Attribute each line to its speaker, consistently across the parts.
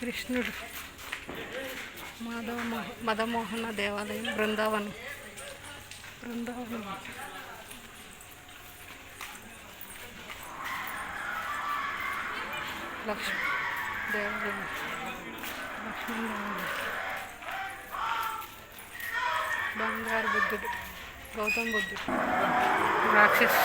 Speaker 1: కృష్ణుడు. మాధవ మదమోహన దేవాలయం బృందావనం. బృందావనం. లక్ష్మి దేవాలయం. లక్ష్మణ దేవాలయం. బంగారు బుద్ధుడు గౌతమ్ బుద్ధుడు. రాక్షస్.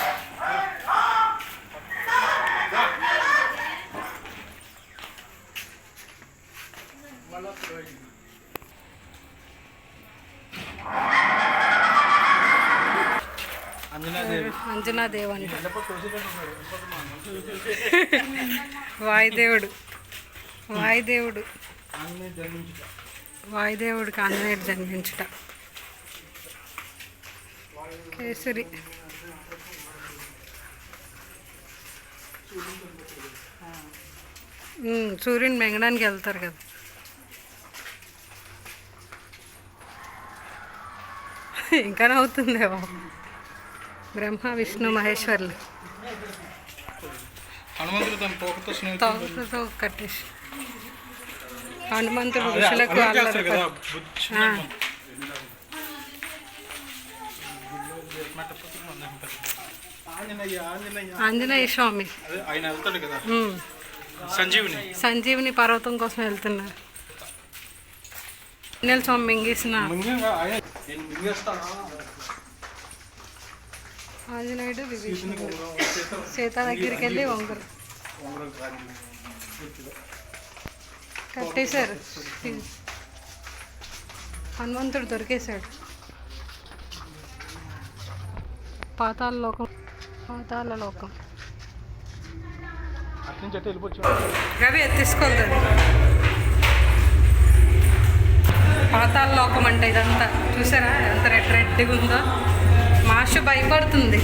Speaker 1: అంజనా దేవాని వాయుదేవుడు. వాయుదేవుడు. వాయుదేవుడికి ఆంజనేయుడు జన్మించుట. కేసరి. సూర్యుని మెంగడానికి వెళ్తారు కదా. ఇంకా నవ్వుతుందే బాబు బ్రహ్మ విష్ణు మహేశ్వర్లు.
Speaker 2: తోకతో
Speaker 1: కట్టేసి. హనుమంతుడు ఋషులకు.
Speaker 2: ఆంజనేయ
Speaker 1: స్వామి.
Speaker 2: సంజీవుని.
Speaker 1: సంజీవిని పర్వతం కోసం వెళ్తున్నారు. స్వామి మింగేసిన ఆంజనేయుడు విభీషణుడు. సీత దగ్గరికి వెళ్ళి వంగురు.
Speaker 2: ఉంగరం.
Speaker 1: కట్టేశారు. హనుమంతుడు దొరికేశాడు. పాతాళ లోకం పాతాళ లోకం. రవి తీసుకోలేదు పాతాళ లోకం అంటే ఇదంతా. చూసారా? ఎంత రెడ్ రెడ్డిగా ఉందో. మాషు భయపడుతుంది.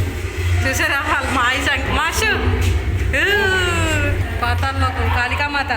Speaker 1: చూసారా? వాళ్ళ మాయి మాషు! పాతాల్లో పాతాళ లోకం కాళికామాత